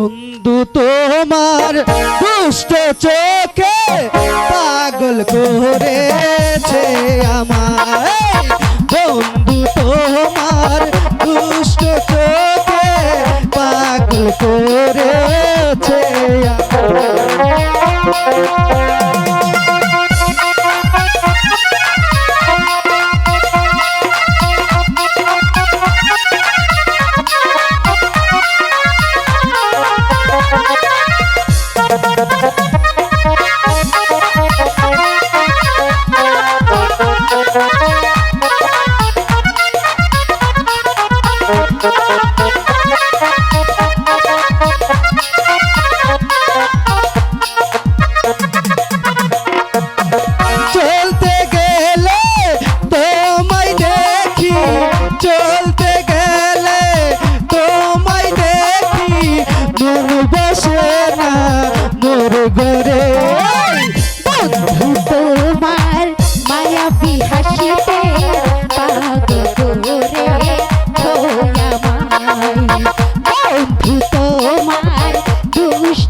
বন্ধু তোমার দুষ্ট চোখে পাগল করেছে আমার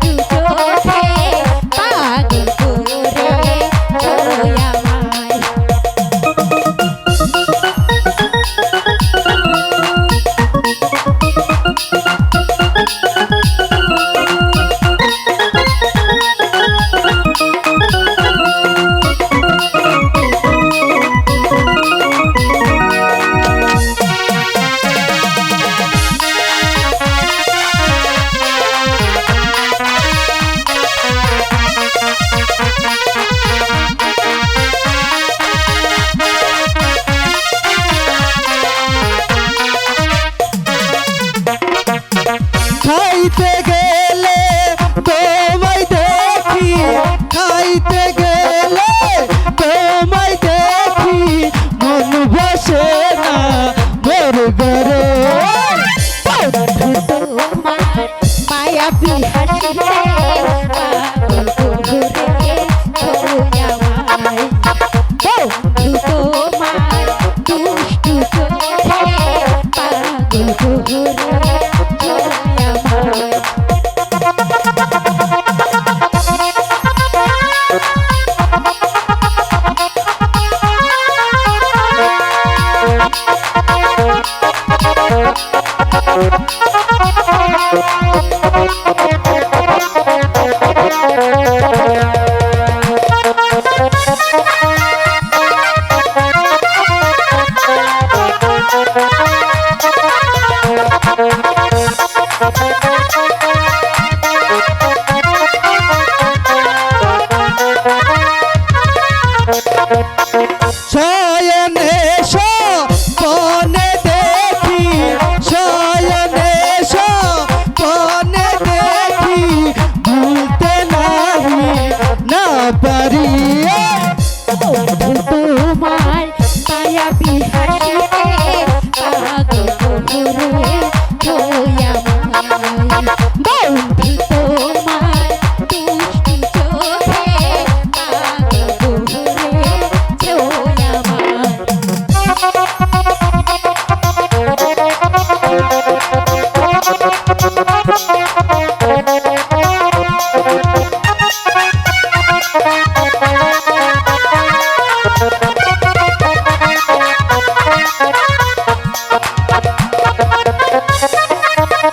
you বাড়িতে গেলে তোমায় দেখি মন বসে না। মোর গরে পায়া পিহারিতে Thank you.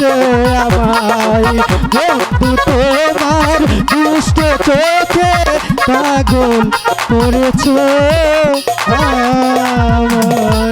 ভালোবাসে আমায়। বন্ধু তোমার দুষ্ট চোখে পাগল করেছে আমায়।